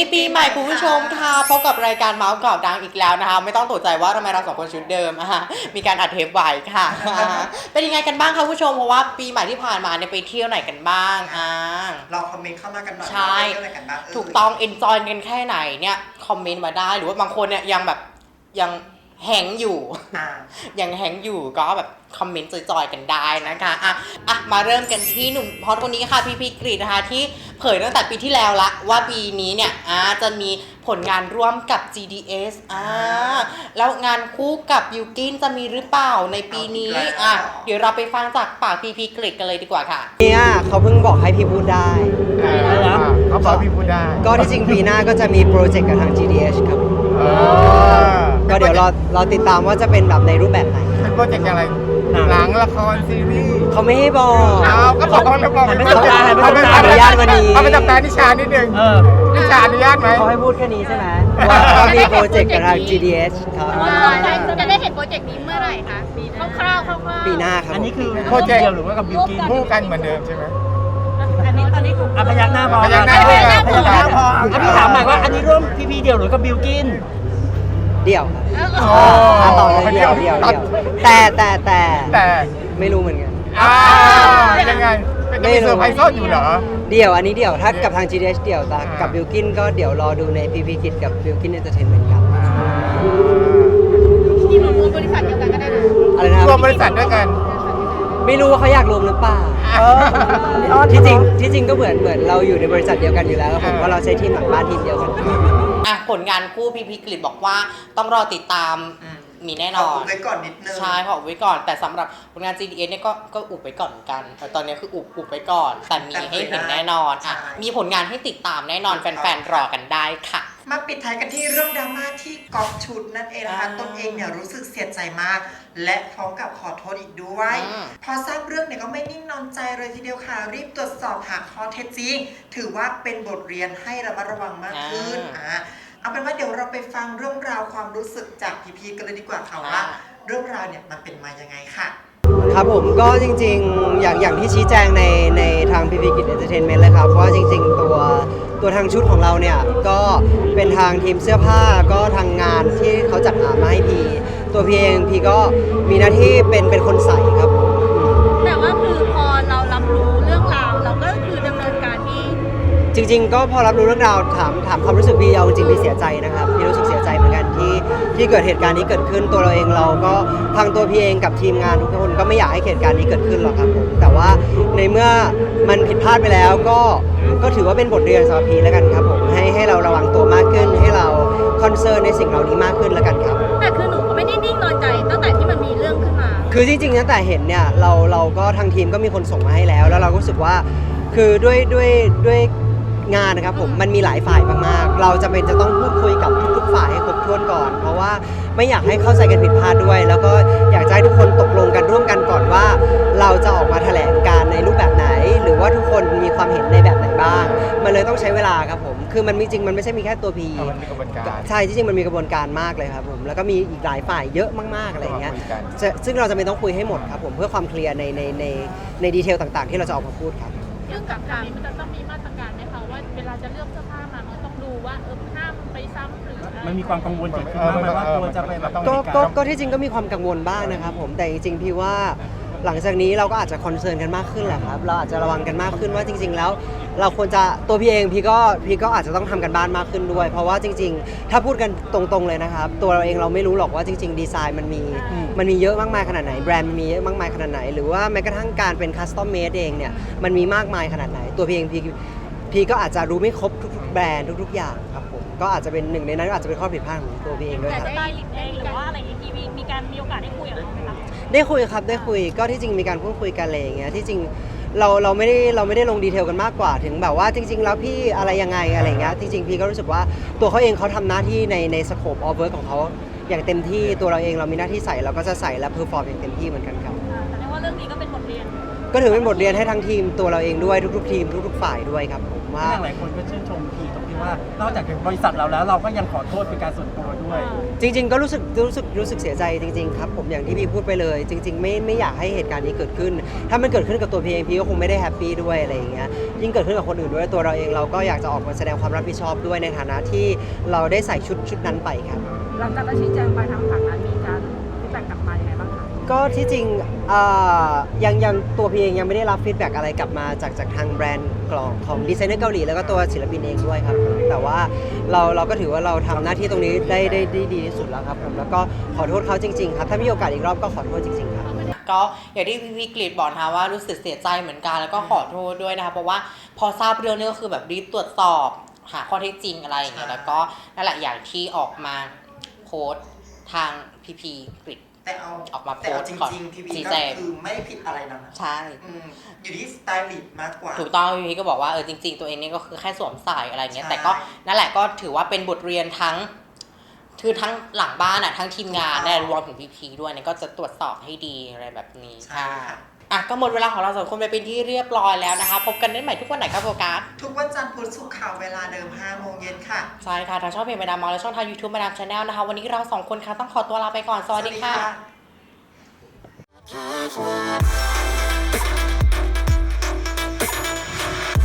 ดีปีใหม่คุณผู้ชมค่ะพบกับรายการเมาส์เก่าดังอีกแล้วนะคะ ไม่ต้องตกใจว่าทำไมเราสองคนชุดเดิมอะฮะมีการอัดเทปไว้ค่ะ เป็นยังไงกันบ้างคะผู้ชมเพราะว่าปีใหม่ที่ผ่านมาเนี่ยไปเที่ยวไหนกันบ้างอ่าลองคอมเมนต์เข้ามากันหน่อยใช่ไปเที่ยวอะไรกันบ้างถูกต้องเอนจอยกันแค่ไหนเนี่ยคอมเมนต์มาได้หรือว่าบางคนเนี่ยยังแบบยัง แหงอยู่อ่ายังแฮงอยู่ก็แบบคอมเมนต์จอยๆกันได้นะคะอะอะมาเริ่มกันที่หนุ่มพอดคนนี้ค่ะพี่พีกรีดนะคะที่เผยตั้งแต่ปีที่แล้วละว่าปีนี้เนี่ยอ่าจะมีผลงานร่วมกับ GDS อ่าแล้วงานคู่กับยูกินจะมีหรือเปล่าในปีนี้อะเดี๋ยวเราไปฟังจากปากพี่พีกรีดกันเลยดีกว่าค่ะเนี่ยเขาเพิ่งบอกให้พี่พูดได้อ่าเขาบอกพี่พูดได้ ก็ที่จริงปีหน้าก็จะมีโปรเจกต์กับทาง GDH ครับเออ ก็เดี๋ยวรอรอติดตามว่าจะเป็นแบบในรูปแบบไหน เป็นโปรเจกต์อะไร หนังละครซีรีส์เขาไม่ให้บอกเอาก็บอกเขาแล้วบอกไม่ต้องการไม่ต้องการอนุญาตวันนี้เอาไปจับตานิชานิดนึงนิชาอนุญาตไหมเขาให้พูดแค่นี้ใช่ไหมว่าก็มีโปรเจกต์กับทาง GDH ครับจะได้เห็นโปรเจกต์นี้เมื่อไหร่คะคร่าวๆคร่าวๆปีหน้าครับอันนี้คือผมโปรเจกต์เดียวหรือว่ากับบิวกินคู่กันเหมือนเดิมใช่ไหมอันนี้ตอนนี้ถูกอะพยักหน้าพอพยักหน้าพยักหน้าพยักหน้าพออะพี่ถามหน่อยว่าอันนี้ร่วมพีพีเดียวหรือกับบิวกิน เดี่ยวครับโอ้อะต่อเลยเดี่ยวเดี่ยวเดี่ยวแต่แต่แต่แต่ไม่รู้เหมือนกันอ้าวเป็นยังไงเป็นจะมีเซอร์ไพรส์ซ่อนอยู่เหรอ เดี่ยวอันนี้เดี่ยวถ้ากับทาง GDH เดี่ยวแต่อ่ากักับบิลกินก็เดี๋ยวรอดูใน PP Kid กับบิลกิน Entertainment ครับที่รวมบริษัทเดียวกันก็ได้นะอะไรนะครวรัมบบริษัทด้วยกัน ไม่รู้ว่าเขาอยากรวมหรือเปล่าที่จริงที่จริงก็เหมือนเหมือนเราอยู่ในบริษัทเดียวกันอยู่แล้วครับผมอ่าเพราะเราใช้ทีมหลังบ้านทีมเดียวกัน อะผลงานคู่พี่พีกรีดบอกว่าต้องรอติดตามอืมมีแน่นขออนอุบไว้ก่อนนิดนึง ใช่ขออุบไว้ก่อน แต่สำหรับผลงาน GDS เนี่ยก็ก็อุบไว้ก่อนเหมือนกันแต่ตอนนี้คืออุบอุบไว้ก่อน แต่มีให้เห็นแน่นอนอะใช่ มีผลงานให้ติดตามแน่นอนแฟนๆรอกันได้ค่ะ มาปิดท้ายกันที่เรื่องดราม่าที่กอล์ฟชุดนั่นเองนะคะอ่าตนเองเนี่ยรู้สึกเสียใจมาก และพร้อมกับขอโทษอีกด้วยอืมพอทราบเรื่องเนี่ยก็ไม่นิ่งนอนใจเลยทีเดียวค่ะ รีบตรวจสอบหาข้อเท็จจริง ถือว่าเป็นบทเรียนให้ระมัดระวังมากขึ้นอ่าเอาเป็นว่าเดี๋ยวเราไปฟังเรื่องราวความรู้สึกจากพีพีกันเลยดีกว่าค่ะว่าเรื่องราวเนี่ยมันเป็นมายังไงค่ะครับผมก็จริงๆ อย่างอย่างที่ชี้แจงในในทาง PP Kid Entertainment เลยครับเพราะว่าจริง ๆ ตัวตัวทางชุดของเราเนี่ยก็เป็นทางทีมเสื้อผ้าก็ทางงานที่เขาจัดหามาให้พีตัวพีเองพีก็มีหน้าที่เป็นเป็นคนใส่ครับผมแต่ว่าคือพอเรารับรู้เรื่องราวเราก็คือดำเนินการที่จริง ๆ ก็พอรับรู้เรื่องราวถามถามความรู้สึกพี่เอาจริงๆพี่เสียใจนะครับ ที่ที่เกิดเหตุการณ์นี้เกิดขึ้นตัวเราเองเราก็ทางตัวพี่เองกับทีมงานทุกคนก็ไม่อยากให้เหตุการณ์นี้เกิดขึ้นหรอกครับผมแต่ว่าในเมื่อมันผิดพลาดไปแล้วก็ก็ถือว่าเป็นบทเรียนสำหรับพี่แล้วกันครับผมให้ให้เราระวังตัวมากขึ้น ให้เราคอนเซิร์นในสิ่งเหล่านี้มากขึ้นแล้วกันครับ แต่คือหนูก็ไม่ได้นิ่งนอนใจตั้งแต่ที่มันมีเรื่องขึ้นมา คือจริงๆตั้งแต่เห็นเนี่ยเราเราก็ทางทีมก็มีคนส่งมาให้แล้ว แล้วเราก็รู้สึกว่าคือด้วยด้วยด้วย งานนะครับผมมันมีหลายฝ่ายมากๆ เราจะเป็นจะต้องพูดคุยกับทุกๆฝ่ายให้ครบถ้วนก่อน เพราะว่าไม่อยากให้เข้าใจกันผิดพลาดด้วย แล้วก็อยากจะให้ทุกคนตกลงกันร่วมกันก่อนว่า เราจะออกมาแถลงการในรูปแบบไหน หรือว่าทุกคนมีความเห็นในแบบไหนบ้าง มันเลยต้องใช้เวลาครับผม คือมันมีจริงมันไม่ใช่มีแค่ตัวพีเอามันมีกระบวนการ ใช่ที่จริงมันมีกระบวนการมากเลยครับผมแล้วก็มีอีกหลายฝ่ายเยอะมากๆอะไรอย่างเงี้ยต้องมาคุยกันจะซึ่งเราจะไม่ต้องคุยให้หมดครับผมเพื่อความเคลียร์ในในในในดีเทลต่าง ๆ ที่เราจะออกมาพูดครับ เรื่องกับการมันจะต้องมีมาตรการไหมคะ ว่าเวลาจะเลือกเสื้อผ้ามามันต้องดูว่าเออห้ามไปซ้ำหรืออะไรมันมีความกังวลเกิดขึ้นบ้างไหมว่ากลัวจะไปแบบก็ก็ก็ที่จริงก็มีความกังวลบ้างนะครับผมแต่จริงๆพี่ว่าหลังจากนี้เราก็อาจจะคอนเซิร์นกันมากขึ้นแหละครับ เราอาจจะระวังกันมากขึ้นว่าจริง ๆ แล้ว เราควรจะตัวพี่เองพี่ก็พี่ก็อาจจะต้องทำกันบ้านมากขึ้นด้วย เพราะว่าจริง ๆ ถ้าพูดกันตรงๆเลยนะครับ ตัวเราเองเราไม่รู้หรอกว่าจริง ๆ ดีไซน์มันมีมันมีเยอะมากมายขนาดไหนแบรนด์มันมีเยอะมากมายขนาดไหน หรือว่าแม้กระทั่งการเป็นคัสตอมเมดเองเนี่ยมันมีมากมายขนาดไหน ตัวพี่เองพี่ พี่ก็อาจจะรู้ไม่ครบทุกๆแบรนด์ทุก ๆ อย่างครับผมก็อาจจะเป็นหนึ่งในนั้นก็อาจจะเป็นข้อผิดพลาดของตัวพี่เองด้วยแต่ครับ ได้ได้หรือว่าอะไรทีวีมีการมีโอกาสได้คุยกับเขาไหมคะได้คุยครับได้คุยก็ที่จริงมีการพูดคุยกันอะไรอย่างเงี้ยที่จริงเราเราไม่ได้เราไม่ได้ลงดีเทลกันมากกว่าถึงแบบว่าจริง ๆ แล้วพี่อะไรยังไงอะไรอย่างเงี้ยจริงๆพี่ก็รู้สึกว่าตัวเขาเองเขาทำหน้าที่ในในสโคปออฟเวิร์ของเขาอย่างเต็มที่ตัวเราเองเรามีหน้าที่ใส่เราก็จะใส่และเพอร์ฟอร์มอย่างเต็มที่เหมือนกันครับ แสดงว่าเรื่องนี้ ก็เป็นบทเรียนก็ถือเป็นบทเรียนให้ทั้งทีมตัวเราเองด้วยทุกๆทีมทุกๆฝ่ายด้วยครับผมว่าอย่างหลายคนก็ชื่นชมพีตรงที่ว่านอกจากบริษัทเราแล้วเราก็ยังขอโทษเป็นการส่วนตัวด้วย จริง ๆ ก็รู้สึกรู้สึกรู้สึกเสียใจจริง ๆ ครับ ผมอย่างที่พี่พูดไปเลย จริง ๆ ไม่ไม่อยากให้เหตุการณ์นี้เกิดขึ้น ถ้ามันเกิดขึ้นกับตัวพี่เองพี่ก็คงไม่ได้แฮปปี้ด้วยอะไรอย่างเงี้ยยิ่งเกิดขึ้นกับคนอื่นด้วยตัวเราเองเราก็อยากจะออกมาแสดงความรับผิดชอบด้วยในฐานะที่เราได้ใส่ชุดชุดนั้นไปครับ หลังจากที่ชี้แจงไปทางฝั่งนั้นมีการฟีดแบ็กกลับมายังไงบ้างคะ ก็ที่จริงเอ่อยังยังตัวพี่เองยังไม่ได้รับฟีดแบ็กอะไรกลับมาจากจากทางแบรนด์กล่องของดีไซเนอร์เกาหลีแล้วก็ตัวศิลปินเองด้วยครับผมแต่ว่าเราเราก็ถือว่าเราทำหน้าที่ตรงนี้ได้ได้ได้ดีที่สุดแล้วครับผมแล้วก็ขอโทษเขาจริงๆครับถ้ามีโอกาสอีกรอบก็ขอโทษจริงๆครับ ก็อย่างที่พี่พีกรีดบอกนะคะว่ารู้สึกเสียใจเหมือนกันแล้วก็ขอโทษด้วยนะคะเพราะว่าพอทราบเรื่องนี้ก็คือแบบรีบตรวจสอบหาข้อเท็จจริงอะไรอย่างเงี้ยแล้วก็นั่นแหละอย่างที่ออกมาโพสต์ทางพีพีกรีด แต่เอาออกมาแต่เอาโพสต์จก่อน ริงๆพี่พีชี้ก็แจง คือไม่ได้ผิดอะไรนะใช่ อืมอยู่ที่สไตลิสต์มากกว่า ถูกต้องพี่พีก็บอกว่าเออจริง ๆ ตัวเองนี่ก็คือแค่สวมใส่อะไรอย่างเงี้ยใช่ แต่ก็นั่นแหละก็ถือว่าเป็นบทเรียนทั้งคือทั้งหลังบ้านอะทั้งทีมงานและรวมถึงพีพีด้วยเนี่ยก็จะตรวจสอบให้ดีอะไรแบบนี้ใช่ค่ะ อะก็หมดเวลาของเราสองคนไปเป็นที่เรียบร้อยแล้วนะคะ พบกันได้ใหม่ทุกวันไหนครับโฟกัสทุกวันจันทร์พุธศุกร์ข่าวเวลาเดิม5โมงเย็นค่ะ ใช่ค่ะทางช่องเพจมาดามมอลและช่องทางยูทูบมาดามชาแนลนะคะ วันนี้เราสองคนค่ะต้องขอตัวลาไปก่อนสวัสดีค่ะสวัสดีค่ะ